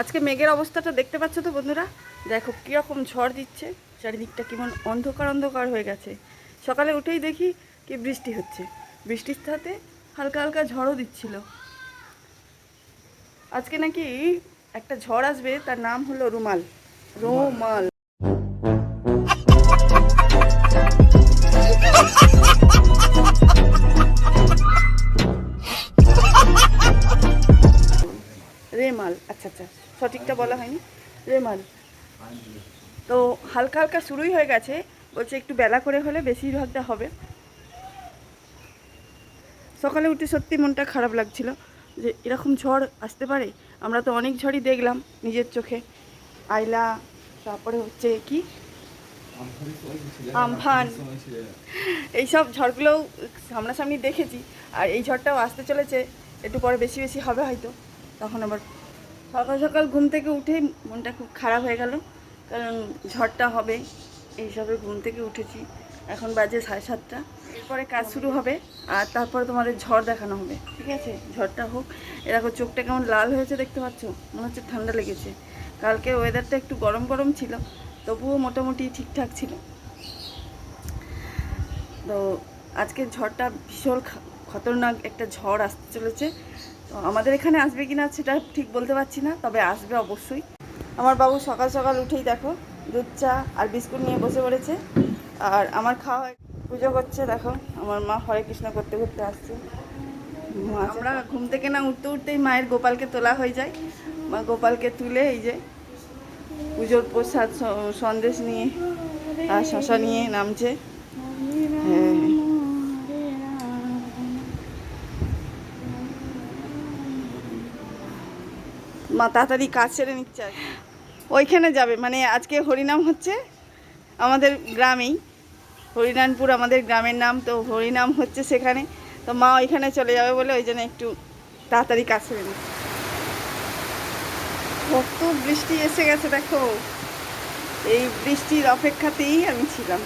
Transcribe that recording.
আজকে মেঘের অবস্থাটা দেখতে পাচ্ছ তো বন্ধুরা? দেখো, কীরকম ঝড় দিচ্ছে, চারিদিকটা কেমন অন্ধকার অন্ধকার হয়ে গেছে। সকালে উঠেই দেখি কি বৃষ্টি হচ্ছে। বৃষ্টির সাথে হালকা হালকা ঝড়ও দিচ্ছিল। আজকে নাকি একটা ঝড় আসবে, তার নাম হলো রুমাল। রুমাল। রেমাল। আচ্ছা আচ্ছা সঠিকটা বলা হয়নি? রেমাল। তো হালকা হালকা শুরুই হয়ে গেছে বলছে একটু বেলা করে হলে বেশিরভাগটা হবে। সকালে উঠে সত্যি মনটা খারাপ লাগছিল যে এরকম ঝড় আসতে পারে? আমরা তো অনেক ঝড়ই দেখলাম নিজের চোখে। আইলা তারপরে হচ্ছে কি? আমফান। এইসব ঝড়গুলোও সামনাসামনি দেখেছি। আর এই ঝড়টাও আসতে চলেছে একটু পরে বেশি বেশি হবে হয়তো। তখন আবার সকাল সকাল ঘুম থেকে উঠেই মনটা খুব খারাপ হয়ে গেল। কারণ ঝড়টা হবে এইসবে ঘুম থেকে উঠেছি। এখন বাজে সাড়ে সাতটা। এরপরে কাজ শুরু হবে, আর তারপরে তোমাদের ঝড় দেখানো হবে, ঠিক আছে? ঝড়টা হোক। এরকম চোখটা কেমন লাল হয়েছে দেখতে পাচ্ছ? মনে হচ্ছে ঠান্ডা লেগেছে। কালকে ওয়েদারটা একটু গরম গরম ছিল, তবুও মোটামুটি ঠিকঠাক ছিল। তো আজকের ঝড়টা ভীষণ খতরনাক একটা ঝড় আসতে চলেছে। আমাদের এখানে আসবে কিনা সেটা ঠিক বলতে পারছি না তবে আসবে অবশ্যই। আমার বাবু সকাল সকাল উঠেই দেখো দুধ চা আর বিস্কুট নিয়ে বসে পড়েছে। আর আমার খাওয়া হয়ে- পুজো করছে দেখো আমার মা হরে কৃষ্ণ করতে করতে আসছে। আমরা ঘুম থেকে না উঠতে উঠতেই মায়ের গোপালকে তোলা হয়ে যায়। মা গোপালকে তুলে এই যে পুজোর প্রসাদ সন্দেশ নিয়ে আর শশা নিয়ে নামছে হ্যাঁ মা তাড়াতাড়ি কাজ সেরে নিচ্ছে ওইখানে যাবে মানে আজকে হরিনাম হচ্ছে আমাদের গ্রামেই। হরিনামপুর আমাদের গ্রামের নাম, তো হরিনাম হচ্ছে সেখানে। তো মা ওইখানে চলে যাবে বলে ওই জন্য একটু তাড়াতাড়ি কাজ সেরে নিচ্ছে। কত বৃষ্টি এসে গেছে দেখো। এই বৃষ্টির অপেক্ষাতেই আমি ছিলাম।